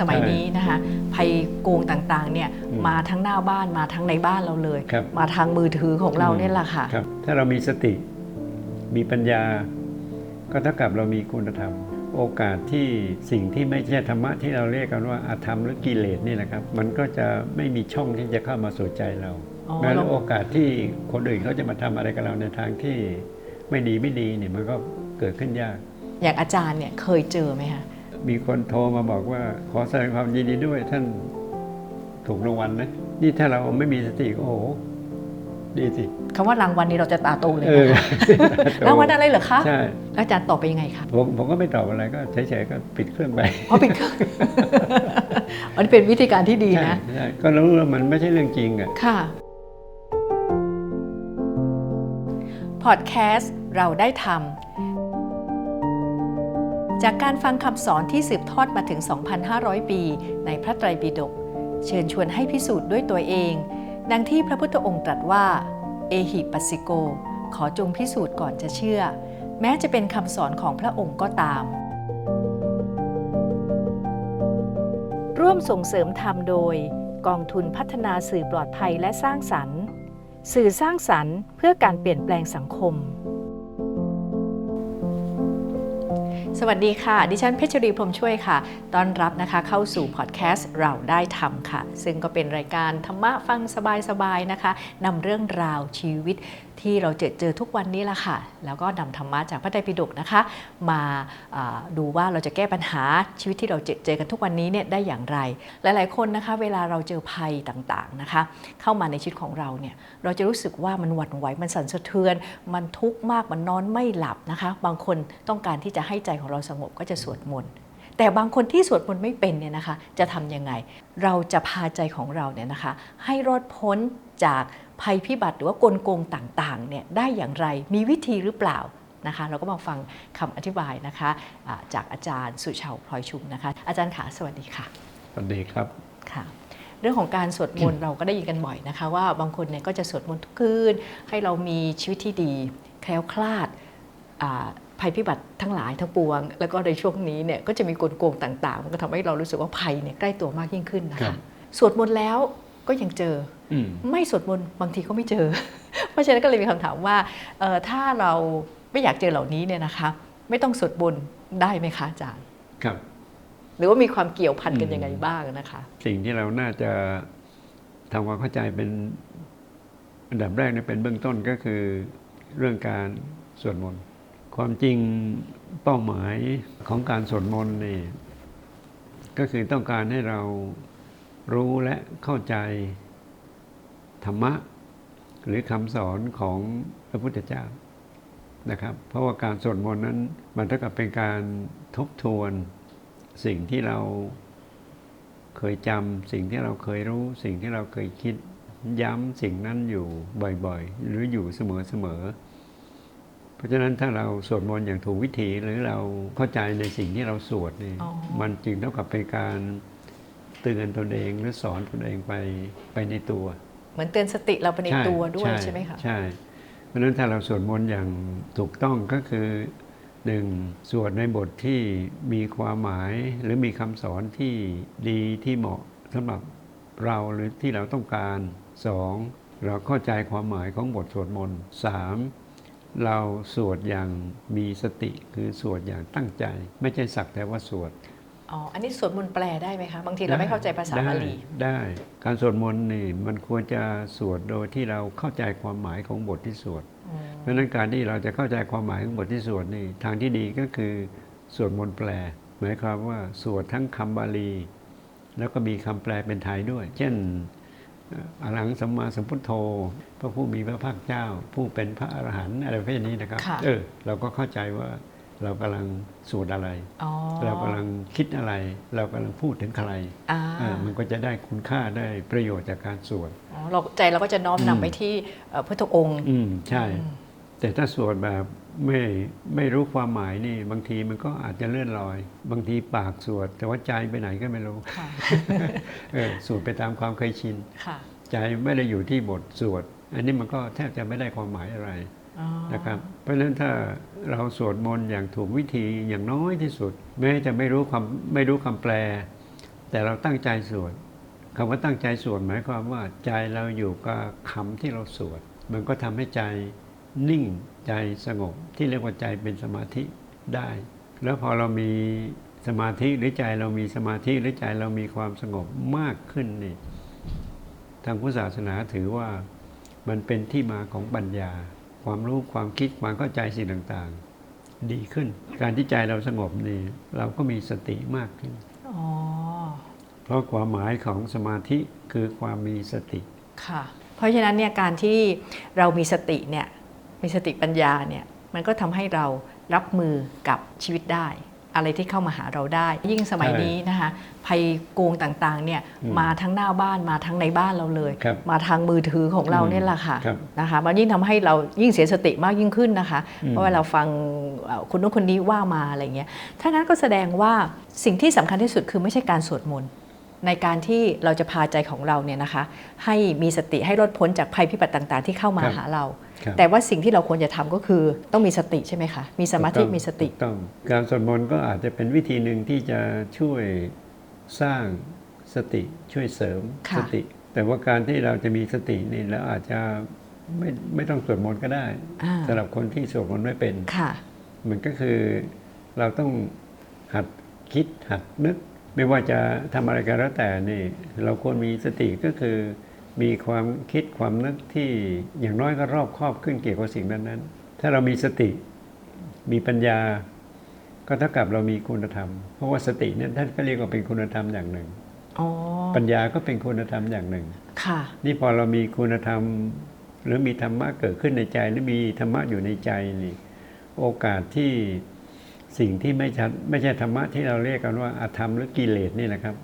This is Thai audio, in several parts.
สมัยนี้นะคะภัยโกงต่างๆเนี่ยอืมมาทั้งหน้าบ้านมาทั้งในบ้านเราเลยครับมาทางมือถือของเราเนี่ยแหละค่ะครับถ้าเรามีสติมีปัญญา ก็เท่ากับเรามีคุณธรรม โอกาสที่สิ่งที่ไม่ใช่ธรรมะที่เราเรียกกันว่าอาธรรมหรือกิเลสนี่นะครับ มันก็จะไม่มีช่องที่จะเข้ามาสู่ใจเราอ๋อแม้เราโอกาสที่คนอื่นเขาจะมาทำอะไรกับเราในทางที่ไม่ดีไม่ดีเนี่ยมันก็เกิดขึ้นยาก อย่างอาจารย์เนี่ยเคยเจอไหมคะ มีคนโทรมาบอกว่า ขอแสดงความยินดีด้วยท่านถูกรางวัลนะนี่ถ้าเราไม่มีสติก็โอ้โหดีสิคำว่ารางวัลนี้เราจะตาโตเลยเออนะคะรางวัลอะไรเหรอคะใช่แล้วอาจารย์ตอบไปยังไงคะผมผมก็ไม่ตอบอะไรก็เฉยๆก็ปิดเครื่องไปเพราะเป็นเครื่องมันเป็นวิธีการที่ดีใช่นะใช่ก็รู้ว่ามันไม่ใช่เรื่องจริงอะค่ะพอดแคสต์เราได้ทำ จากการฟังคำสอนที่สืบทอดมาถึง 2,500 ปี ในพระไตรปิฎกเชิญชวนให้พิสูจน์ด้วยตัวเอง ดังที่พระพุทธองค์ตรัสว่า เอหิปัสสิโก ขอจงพิสูจน์ก่อนจะเชื่อ แม้จะเป็นคำสอนของพระองค์ก็ตาม ร่วมส่งเสริมธรรมโดย กองทุนพัฒนาสื่อปลอดภัยและสร้างสรรค์ สื่อสร้างสรรค์ เพื่อการเปลี่ยนแปลงสังคม สวัสดีค่ะ ดิฉันเพชรรีพรมช่วยค่ะ ต้อนรับนะคะเข้าสู่พอดแคสต์เราได้ทำค่ะ ซึ่งก็เป็นรายการธรรมะฟังสบายๆนะคะนำเรื่องราวชีวิต ที่เราเจอเจอทุกวันนี้ละค่ะ แล้วก็นำธรรมะจากพระไตรปิฎกนะคะ มาดูว่าเราจะแก้ปัญหาชีวิตที่เราเจอเจอกันทุกวันนี้เนี่ยได้อย่างไร หลายๆคนนะคะเวลาเราเจอภัยต่างๆนะคะ เข้ามาในชีวิตของเราเนี่ยเราจะรู้สึกว่ามันหวั่นไหวมันสั่นสะเทือน มันทุกข์มากมันนอนไม่หลับนะคะ บางคนต้องการที่จะให้ใจของเราสงบก็จะสวดมนต์ แต่บางคนที่สวดมนต์ไม่เป็นเนี่ยนะคะจะทำยังไง เราจะพาใจของเราเนี่ยนะคะให้รอดพ้นจากภัยพิบัติหรือว่ากลโกงต่างๆเนี่ยได้อย่างไรมีวิธีหรือเปล่านะคะเราก็มาฟังคำอธิบายนะคะอ่าจากอาจารย์สุชาวพลอยชุมนะคะ อาจารย์ขาสวัสดีค่ะ สวัสดีครับค่ะ เรื่องของการสวดมนต์เราก็ได้ยินกันบ่อยนะคะ ว่าบางคนเนี่ยก็จะสวดมนต์ทุกคืนให้เรามีชีวิตที่ดี แคล้วคลาดอ่า ภัยพิบัติทั้งหลายทั้งปวง แล้วก็ในช่วงนี้เนี่ยก็จะมีกลโกงต่างๆ มันก็ทำให้เรารู้สึกว่าภัยเนี่ยใกล้ตัวมากยิ่งขึ้นนะครัคะบสวดมนต์แล้วก็ยังเจออืมไม่สวดมนต์บางทีก็ไม่เจอ เพราะฉะนั้นก็เลยมีคำถามว่าเอ่อถ้าเราไม่อยากเจอเหล่านี้เนี่ยนะคะไม่ต้องสวดมนต์ได้ไหมคะอาจารย์ครับ หรือว่ามีความเกี่ยวพันกันอืมยังไงบ้างนะคะ สิ่งที่เราน่าจะทำความเข้าใจเป็นอันดับแรกเนี่ยเป็นเบื้องต้นก็คือเรื่องการสวดมนต์ ความจริงเป้าหมายของการสวดมนต์นี่ก็คือต้องการให้เรารู้และเข้าใจธรรมะ หรือคำสอนของพระพุทธเจ้านะครับ เพราะว่าการสวดมนต์นั้นมันเท่ากับเป็นการทบทวนสิ่งที่เราเคยจำสิ่งที่เราเคยรู้ สิ่งที่เราเคยคิดย้ำสิ่งนั้นอยู่บ่อยๆ หรืออยู่เสมอๆ ราะฉะนั้นถ้าเราสวดมนต์อย่างถูกวิธีหรือเราเข้าใจในสิ่งที่เราสวดนี่อ๋อมันจึงเท่ากับเป็นการเตือนตนเองหรือสอนตนเองไปไปในตัว เหมือนเตือนสติเราไปในตัวด้วยใช่ไหมคะใช่ เพราะฉะนั้นถ้าเราสวดมนต์อย่างถูกต้องก็คือหนึ่งสวดในบทที่มีความหมายหรือมีคำสอนที่ดีที่เหมาะสำหรับเราหรือที่เราต้องการสองเราเข้าใจความหมายของบทสวดมนต์สาม เราสวดอย่างมีสติคือสวดอย่างตั้งใจ ไม่ใช่สักแต่ว่าสวดอ๋ออันนี้สวดมนต์แปลได้ไหมคะ บางทีเราไม่เข้าใจภาษาบาลีได้ได้การสวดมนต์นี่มันควรจะสวดโดยที่เราเข้าใจความหมายของบทที่สวดอืมเพราะฉะนั้นการที่เราจะเข้าใจความหมายของบทที่สวดนี่ทางที่ดีก็คือสวดมนต์แปล หมายความว่าสวดทั้งคำบาลี แล้วก็มีคำแปลเป็นไทยด้วย เช่นเอ่ออรหังสัมมาสัมพุทโธ พระผู้มีพระภาคเจ้า ผู้เป็นพระอรหันต์อะไรประเภทนี้นะครับค่ะเออ เราก็เข้าใจว่าเรากำลังสวดอะไรอ๋อเรากำลังคิดอะไร เรากำลังพูดถึงใครอ่าเออมันก็จะได้คุณค่าได้ประโยชน์จากการสวดอ๋อเราใจเราก็จะน้อมอืมนำไปที่เอ่อพุทธองค์ อืมใช่อืมแต่ถ้าสวดแบบ ไม่ไม่รู้ความหมายนี่ บางทีมันก็อาจจะเลื่อนลอย บางทีปากสวด แต่ว่าใจไปไหนก็ไม่รู้ค่ะเออสวดไปตามความเคยชินค่ะใจไม่ได้อยู่ที่บทสวด อันนี้มันก็แทบจะไม่ได้ความหมายอะไรอ๋อนะครับ เพราะฉะนั้นถ้าเราสวดมนต์อย่างถูกวิธีอย่างน้อยที่สุด แม้จะไม่รู้ความไม่รู้คำแปล แต่เราตั้งใจสวดคำว่าตั้งใจสวดหมายความว่าใจเราอยู่กับคำที่เราสวด มันก็ทำให้ใจนิ่ง ใจสงบที่เรียกว่าใจเป็นสมาธิได้ แล้วพอเรามีสมาธิหรือใจเรามีสมาธิหรือใจเรามีความสงบมากขึ้นนี่ทางพุทธศาสนาถือว่ามันเป็นที่มาของปัญญา ความรู้ความคิดความเข้าใจสิ่งต่างๆ ดีขึ้น การที่ใจเราสงบนี่เราก็มีสติมากขึ้นเพราะความหมายของสมาธิคือความมีสติค่ะ เพราะฉะนั้นเนี่ยการที่เรามีสติเนี่ย มีสติปัญญาเนี่ยมันก็ทำให้เรารับมือกับชีวิตได้ อะไรที่เข้ามาหาเราได้ ยิ่งสมัยใช่นี้นะคะภัยโกงต่างๆเนี่ยอืมมาทั้งหน้าบ้านมาทั้งในบ้านเราเลยครับมาทางมือถือของเราอืมเนี่ยแหละค่ะครับนะคะมันยิ่งทำให้เรายิ่งเสียสติมากยิ่งขึ้นนะคะอืมเพราะว่าเราฟังเอ่อคนนู้นคนนี้ว่ามาอะไรเงี้ยถ้างั้นก็แสดงว่าสิ่งที่สำคัญที่สุดคือไม่ใช่การสวดมนต์ในการที่เราจะพาใจของเราเนี่ยนะคะ ให้มีสติให้รอดพ้นจากภัยพิบัติต่าง ๆ ที่เข้ามาครับหาเราครับ แต่ว่าสิ่งที่เราควรจะทำก็คือต้องมีสติใช่ไหมคะ มีสมาธิถูกต้องมีสติถูกต้องการสวดมนต์ก็อาจจะเป็นวิธีหนึ่งที่จะช่วยสร้างสติช่วยเสริมค่ะสติ แต่ว่าการที่เราจะมีสตินี่แล้วอาจจะไม่ไม่ต้องสวดมนต์ก็ได้อ่าสำหรับคนที่สวดมนต์ไม่เป็นค่ะมันก็คือเราต้องหัดคิดหัดนึก ไม่ว่าจะทำอะไรก็แล้วแต่นี่ เราควรมีสติก็คือ มีความคิดความนึกที่อย่างน้อยก็รอบคอบขึ้นเกี่ยวกับสิ่งนั้นๆ ถ้าเรามีสติมีปัญญา ก็เท่ากับเรามีคุณธรรม เพราะว่าสติเนี่ยท่านก็เรียกว่าเป็นคุณธรรมอย่างหนึ่งอ๋อปัญญาก็เป็นคุณธรรมอย่างหนึ่งค่ะ นี่พอเรามีคุณธรรม หรือมีธรรมะเกิดขึ้นในใจ หรือมีธรรมะอยู่ในใจนี่โอกาสที่สิ่งที่ไม่ชัดไม่ใช่ธรรมะที่เราเรียกกันว่าอาธรรมหรือกิเลสนี่แหละครับ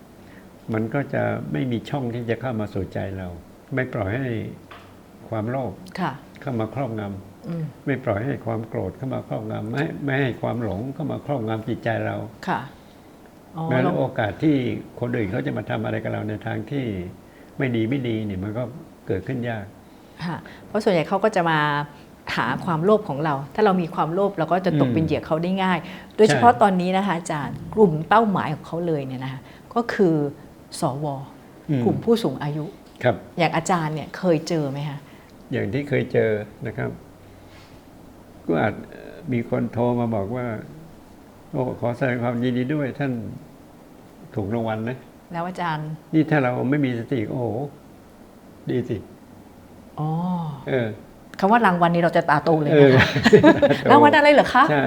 มันก็จะไม่มีช่องที่จะเข้ามาสู่ใจเรา ไม่ปล่อยให้ความโลภค่ะเข้ามาครอบงำอืมไม่ปล่อยให้ความโกรธเข้ามาครอบงำไม่ไม่ให้ความหลงเข้ามาครอบงำจิตใจเราค่ะอ๋อแม้เราโอกาสที่คนอื่นเขาจะมาทำอะไรกับเราในทางที่ไม่ดีไม่ดีเนี่ยมันก็เกิดขึ้นยากค่ะเพราะส่วนใหญ่เขาก็จะมาหาความโลภของเรา ถ้าเรามีความโลภเราก็จะตกอืมเป็นเหยื่อเขาได้ง่าย โดยเฉพาะตอนนี้นะคะอาจารย์กลุ่มเป้าหมายของเขาเลยเนี่ยนะคะก็คือ สวอืมกลุ่มผู้สูงอายุครับอย่างอาจารย์เนี่ยเคยเจอไหมคะอย่างที่เคยเจอนะครับ ก็อาจมีคนโทรมาบอกว่า โอ้ขอแสดงความยินดีด้วยท่านถูกรางวัลนะแล้วอาจารย์ นี่ถ้าเราไม่มีสติโอ้โหดีสิอ๋อเออคำว่ารางวัลนี้เราจะตาโตเลยเออนะคะรางวัลอะไรเหรอคะใช่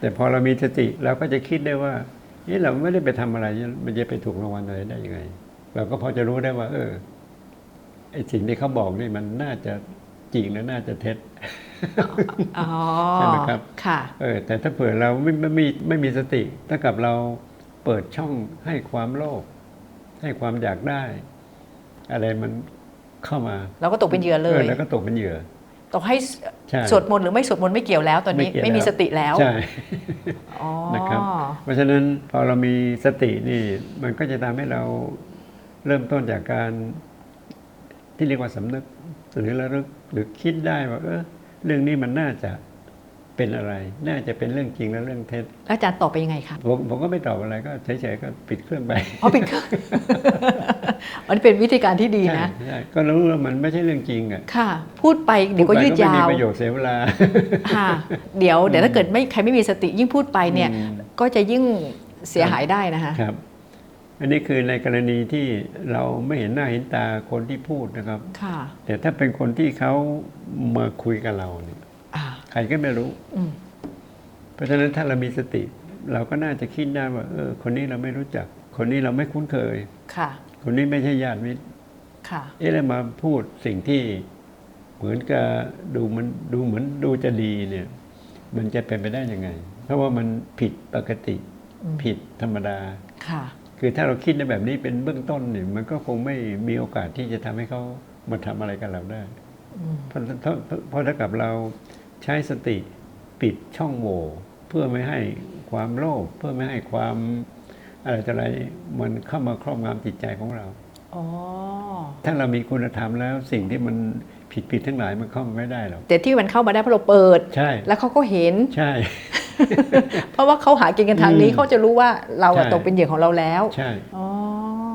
แต่พอเรามีสติเราก็จะคิดได้ว่า นี่เราไม่ได้ไปทำอะไร มันจะไปถูกรางวัลอะไรได้ยังไง เราก็พอจะรู้ได้ว่า เออไอสิ่งที่เขาบอกนี่มันน่าจะจริงและน่าจะเท็จอ๋อใช่ไหมครับค่ะเออแต่ถ้าเผื่อเราไม่ไม่มีไม่มีสติถ้ากับเราเปิดช่องให้ความโลภให้ความอยากได้ อะไรมันเข้ามา เราก็ตกเป็นเหยื่อเลเอยอแล้วก็ตกเป็นเหยื่อ ตกให้ใช่สวดมนต์หรือไม่สวดมนต์ไม่เกี่ยวแล้วตอนนี้ไม่เกี่ยวไม่มีแล้ว สติแล้วใช่ อ๋อนะครับ เพราะฉะนั้นพอเรามีสตินี่มันก็จะทำให้เราเริ่มต้นจากการที่เรียกว่าสำนึกหรือระลึกหรือคิดได้ว่าเออเรื่องนี้มันน่าจะ เป็นอะไร น่าจะเป็นเรื่องจริงและเรื่องเท็จแล้วอาจารย์ตอบไปยังไงคะผมผมก็ไม่ตอบอะไรก็เฉยๆก็ปิดเครื่องไปเพราะเป็นเครื่องมันเป็นวิธีการที่ดีนะ ใช่ใช่ก็รู้ว่ามันไม่ใช่เรื่องจริงอะค่ะ พูดไปเดี๋ยวก็ยืดพูไปยาไม่วมีประโยชน์เสียเวลา ค่ะเดี๋ยวเดี๋ยวถ้าเกิดไม่ใครไม่มีสติยิ่งพูดไปเนี่ย อืม ก็จะยิ่งเสียหายได้นะคะ ครับ อันนี้คือในกรณีที่เราไม่เห็นหน้าเห็นตาคนที่พูดนะครับ ค่ะ แต่ถ้าเป็นคนที่เขามาคุยกับเราเนี่ยอ่า ใครก็ไม่รู้อืมเพราะฉะนั้นถ้าเรามีสติ เราก็น่าจะคิดได้ว่า เออ คนนี้เราไม่รู้จัก คนนี้เราไม่คุ้นเคย ค่ะ คนนี้ไม่ใช่ญาติมิตรค่ะ เอ๊ะแล้วมาพูดสิ่งที่เหมือนกับดูมันดูเหมือนดูจะดีเนี่ย มันจะเป็นไปได้ยังไง เพราะว่ามันผิดปกติอืมผิดธรรมดา ค่ะ คือถ้าเราคิดในแบบนี้เป็นเบื้องต้นเนี่ย มันก็คงไม่มีโอกาสที่จะทำให้เขามาทำอะไรกับเราได้อืมเพราะเพราะเพราะถ้ากับเรา ใช้สติปิดช่องโหว่เพื่อไม่ให้ความโลภเพื่อไม่ให้ความอะไรต่ออะไรมันเข้ามาครอบงำจิตใจของเราอ๋อถ้าเรามีคุณธรรมแล้วสิ่งที่มันผิดผิดทั้งหลายมันเข้ามาไม่ได้หรอกแต่ที่มันเข้ามาได้เพราะเราเปิดใช่ แล้วเขาก็เห็นใช่ เพราะว่าเขาหากินกันทางนี้อืมเขาจะรู้ว่าเราอะใช่ตกเป็นเหยื่อของเราแล้ว ใช่อ๋อ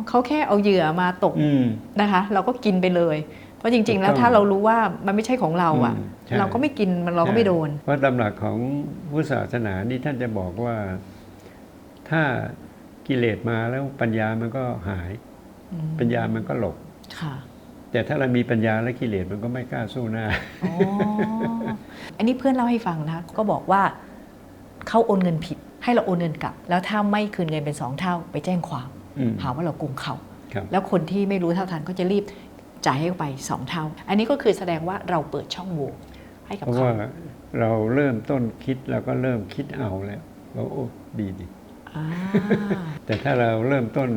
เขาแค่เอาเหยื่อมาตกอืมนะคะ เราก็กินไปเลยเพ ราะจริง ๆ แล้วถูกต้องถ้าเรารู้ว่ามันไม่ใช่ของเราอะอืมใช่เราก็ไม่กินมันเราก็ไม่โดน เพราะตำหลักของพุทธศาสนานี่ท่านจะบอกว่าถ้ากิเลสมาแล้วปัญญามันก็หายอืมปัญญามันก็หลบค่ะแต่ถ้าเรามีปัญญาและกิเลสมันก็ไม่กล้าสู้หน้าอ๋ออันนี้เพื่อนเล่าให้ฟังนะก็บอกว่าเขาโอนเงินผิด ให้เราโอนเงินกลับ แล้วถ้าไม่คืนเงินเป็นสองเท่าไปแจ้งความอืมหาว่าเราโกงเขาครับแล้วคนที่ไม่รู้เท่าทันก็จะรีบ จ่ายให้ไปสองเท่า อันนี้ก็คือแสดงว่าเราเปิดช่องโหว่ให้กับเพราะเขาว่าเราเริ่มต้นคิดเราก็เริ่มคิดเอาแล้วว่าโอ้ดีดี อ่า แต่ถ้าเราเริ่มต้น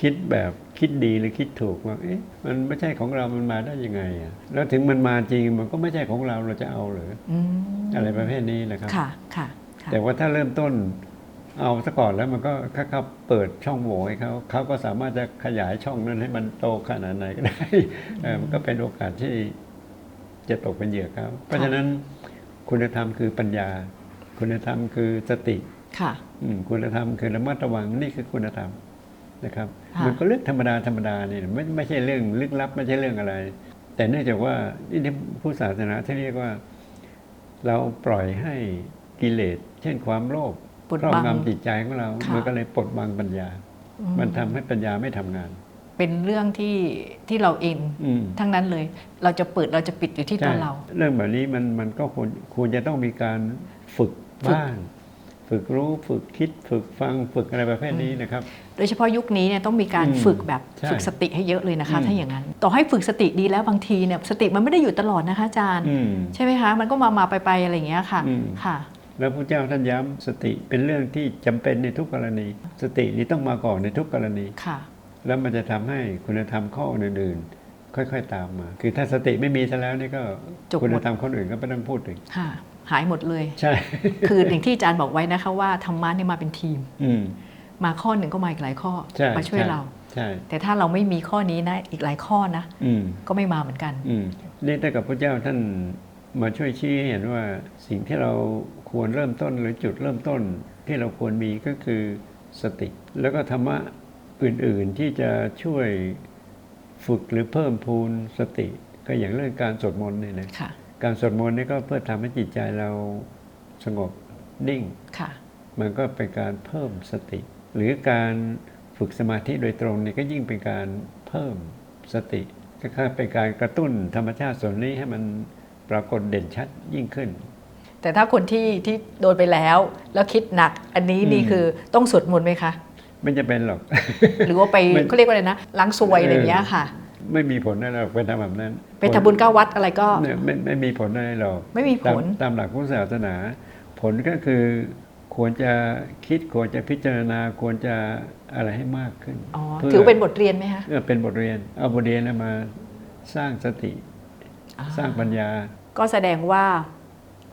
คิดแบบคิดดีหรือคิดถูกว่าเอ๊ะมันไม่ใช่ของเรามันมาได้ยังไงอะแล้วถึงมันมาจริงมันก็ไม่ใช่ของเราเราจะเอาเหรืออืมอะไรประเภทนี้นะครับ ค่ะค่ะค่ะแต่ว่าถ้าเริ่มต้น เอาซะก่อนแล้วมันก็ถ้าเขาเปิดช่องโหว่ให้เขาเขาก็สามารถจะขยายช่องนั้นให้มันโตขนาดไหนก็ได้เออมันก็เป็นโอกาสที่จะตกเป็นเหยื่อเขาเพราะฉะนั้นคุณธรรมคือปัญญา คุณธรรมคือสติค่ะอืมคุณธรรมคือระมัดระวังนี่คือคุณธรรมนะครับค่ะมันก็เรื่องธรรมดาธรรมดานี่ไม่ไม่ใช่เรื่องลึกลับไม่ใช่เรื่องอะไร แต่เนื่องจากว่านี่ที่ผู้ศาสนาที่เรียกว่า เราปล่อยให้กิเลส เช่นความโลภ ปดครอบบังงำจิตใจของเราค่ะมันก็เลยปลดบังปัญญาอืมันทำให้ปัญญาไม่ทำงาน เป็นเรื่องที่ที่เราเองอืมทั้งนั้นเลย เราจะเปิดเราจะปิดอยู่ที่ตัวใช่เรา เรื่องแบบนี้มันมันก็ควรควรจะต้องมีการฝึกฝึกบ้างฝึกรู้ฝึกคิดฝึกฟังฝึกอะไรประเภทนี้นะครับ โดยเฉพาะยุคนี้เนี่ยต้องมีการอืมฝึกแบบใช่ฝึกสติให้เยอะเลยนะคะอืมถ้าอย่างนั้น ต่อให้ฝึกสติดีแล้วบางทีเนี่ยสติมันไม่ได้อยู่ตลอดนะคะอาจารย์อืมใช่ไหมคะ มันก็มามาไปไปอะไรอย่างเงี้ยค่ะอืมค่ะ แล้วพระเจ้าท่านย้ำสติเป็นเรื่องที่จำเป็นในทุกกรณี สตินี้ต้องมาก่อนในทุกกรณีค่ะ แล้วมันจะทำให้คุณธรรมข้ออื่นๆ ค่อยๆตามมา คือถ้าสติไม่มีซะแล้วนี่ก็จบหมดคุณธรรมคนอื่นก็ไม่ต้องพูดถึงค่ะหายหมดเลยใช่คืออย่างที่อาจารย์บอกไว้นะคะว่าธรรมะเนี่ยมาเป็นทีมอืมมาข้อหนึ่งก็มาอีกหลายข้อใช่มาช่วยใช่เราใช่แต่ถ้าเราไม่มีข้อนี้นะอีกหลายข้อนะอืมก็ไม่มาเหมือนกันอืมนี่ถ้ากับพระเจ้าท่าน มาช่วยชี้ให้เห็นว่าสิ่งที่เราควรเริ่มต้นหรือจุดเริ่มต้นที่เราควรมีก็คือสติ แล้วก็ธรรมะอื่น ๆ ที่จะช่วยฝึกหรือเพิ่มพูนสติ ก็อย่างเรื่องการสวดมนต์เนี่ยนะค่ะการสวดมนต์นี่ก็เพื่อทำให้จิตใจเราสงบนิ่งค่ะมันก็เป็นการเพิ่มสติ หรือการฝึกสมาธิโดยตรงนี่ก็ยิ่งเป็นการเพิ่มสติก็คือเป็นการกระตุ้นธรรมชาติส่วนนี้ให้มัน ปรากฏเด่นชัดยิ่งขึ้น แต่ถ้าคนที่ที่โดนไปแล้ว แล้วคิดหนักอันนี้นี่อืมคือต้องสวดมนต์ไหมคะ ไม่จะเป็นหรอก หรือว่าไปไม่เขาเรียกว่าอะไรนะล้างซวยอะไรอย่างเงี้ยค่ะ ไม่มีผลอะไรหรอกไปทำแบบนั้น ไปทำบุญเก้าวัดอะไรก็เนี่ยไม่ไม่มีผลอะไรหรอกไม่มีผลตาตามหลักพุทธศาสนา ผลก็คือควรจะคิดควรจะพิจารณาควรจะอะไรให้มากขึ้น อ๋อพื่ถือเป็นบทเรียนไหมคะเออเป็นบทเรียน เอาบทเรียนนั้นมาสร้างสติ สร้างปัญญา ก็แสดงว่า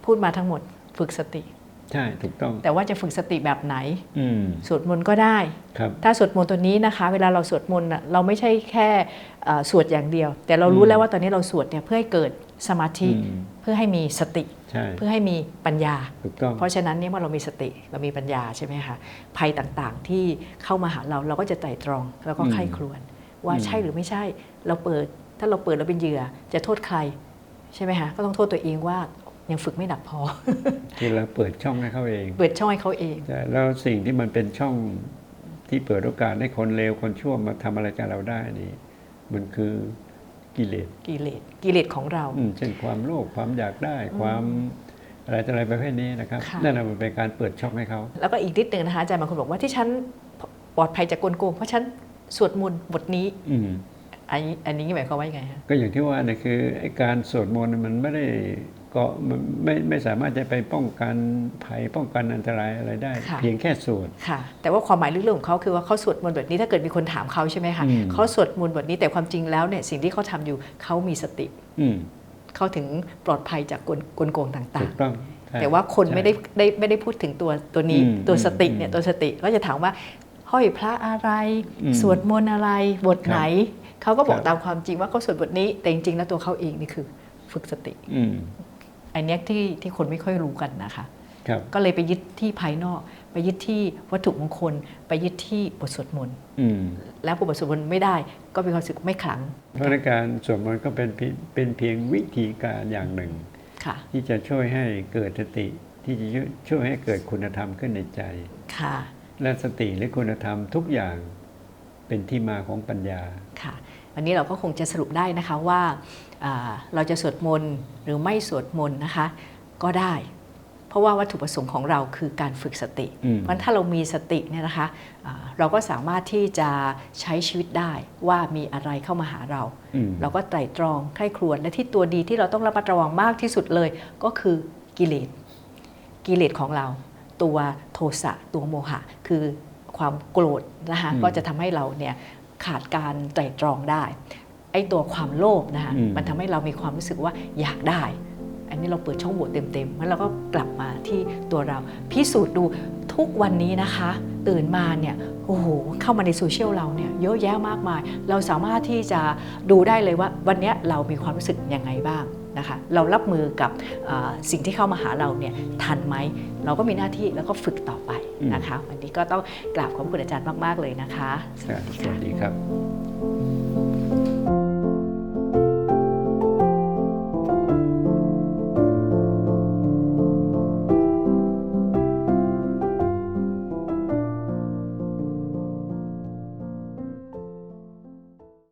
พูดมาทั้งหมดฝึกสติ ใช่ถูกต้อง แต่ว่าจะฝึกสติแบบไหนอืมสวดมนต์ก็ได้ครับถ้าสวดมนต์ตัวนี้นะคะ เวลาเราสวดมนต์น่ะเราไม่ใช่แค่เอ่อสวดอย่างเดียว แต่เรารู้อืมแล้วว่าตอนนี้เราสวดเนี่ยเพื่อให้เกิดสมาธิอืมเพื่อให้มีสติใช่เพื่อให้มีปัญญาถูกต้องเพราะฉะนั้นเนี่ยเมื่อเรามีสติเรามีปัญญาใช่ไหมคะภัยต่างๆที่เข้ามาหาเราเราก็จะไตร่ตรอง แล้วก็อืมไข้ครวนว่าอืมใช่หรือไม่ใช่เราเปิด ถ้าเราเปิดเราเป็นเหยื่อจะโทษใครใช่ไหมคะก็ต้องโทษตัวเองว่ายังฝึกไม่หนักพอคือเราเปิดช่องให้เขาเอง เปิดช่องให้เขาเองใช่แล้วสิ่งที่มันเป็นช่องที่เปิดโอกาสให้คนเลวคนชั่วมาทำอะไรกับเราได้นี่มันคือกิเลสกิเลสกิเลสของเราอืมเช่นความโลภความอยากได้ความอะไรต่ออะไรประเภทนี้นะครับค่ะนั่นนะมันเป็นการเปิดช่องให้เขาแล้วก็อีกนิดหนึ่งนะคะอาจารย์บางคนบอกว่าที่ฉันปลอดภัยจากกลโกงเพราะฉันสวดมนต์บทนี้ อืมอันนี้อันนี้หมายความว่ายังไงฮะก็อย่างที่ว่าเนี่ยคือไอ้การสวดมนต์มันไม่ได้ก็มันไม่ไม่สามารถจะไปป้องกันภัยป้องกันอันตรายอะไรได้ค่ะเพียงแค่สวดค่ะ แต่ว่าความหมายลึกๆของเขาคือว่าเขาสวดมนต์บทนี้ถ้าเกิดมีคนถามเขาใช่ไหมคะอืมเขาสวดมนต์บทนี้แต่ความจริงแล้วเนี่ยสิ่งที่เขาทำอยู่เขามีสติอืมเขาถึงปลอดภัยจากกลกลโกงต่าถูงกต้องใช่ๆแต่ว่าคนใช่ไม่ได้ได้ไม่ได้พูดถึงตัวตัวนี้อืมตัวสติเนี่ยอืมตัวสติก็จะถามว่าห้อยพระอะไรอืมสวดมนต์อะไรบทไหน เขาก็บอกครับตามความจริงว่าเขาสวดบทนี้ แต่จริงๆแล้วตัวเขาเองนี่คือฝึกสติอืมอันเนี้ยที่ที่คนไม่ค่อยรู้กันนะคะครับก็เลยไปยึดที่ภายนอก ไปยึดที่วัตถุมงคล ไปยึดที่บทสวดมนต์อืมแล้วพอบทสวดมนต์ไม่ได้ ก็มีความรู้สึกไม่ขลัง เพราะในการสวดมนต์ก็เป็นเพียงเป็นเพียงวิธีการอย่างหนึ่งค่ะที่จะช่วยให้เกิดสติ ที่จะช่วยให้เกิดคุณธรรมขึ้นในใจค่ะและสติและคุณธรรมทุกอย่างเป็นที่มาของปัญญาค่ะ วันนี้เราก็คงจะสรุปได้นะคะว่าอ่าเราจะสวดมนต์หรือไม่สวดมนต์นะคะก็ได้ เพราะว่าวัตถุประสงค์ของเราคือการฝึกสติอืมเพราะฉะนั้นถ้าเรามีสติเนี่ยนะคะอ่าเราก็สามารถที่จะใช้ชีวิตได้ว่ามีอะไรเข้ามาหาเราอืมเราก็ไตร่ตรองใคร่ครวญและที่ตัวดีที่เราต้องระมัดระวังมากที่สุดเลย ก็คือกิเลสกิเลสของเรา ตัวโทสะตัวโมหะ คือความโกรธนะคะอืมก็จะทำให้เราเนี่ย ขาดการไตร่ตรองได้ไอ้ตัวความโลภนะคะอืมมันทำให้เรามีความรู้สึกว่าอยากได้ อันนี้เราเปิดช่องโหว่เต็มๆแล้วเราก็กลับมาที่ตัวเรา พิสูจน์ดูทุกวันนี้นะคะ ตื่นมาเนี่ยโอ้โหเข้ามาในโซเชียลเราเนี่ยเยอะแยะมากมาย เราสามารถที่จะดูได้เลยว่าวันเนี้ยเรามีความรู้สึกยังไงบ้าง นะคะเรารับมือกับอ่าสิ่งที่เข้ามาหาเราเนี่ยทันไหมเราก็มีหน้าที่แล้วก็ฝึกต่อไปนะคะ วันนี้ก็ต้องกราบขอบคุณอาจารย์มาก ๆ เลยนะคะครับสวัสดีครับ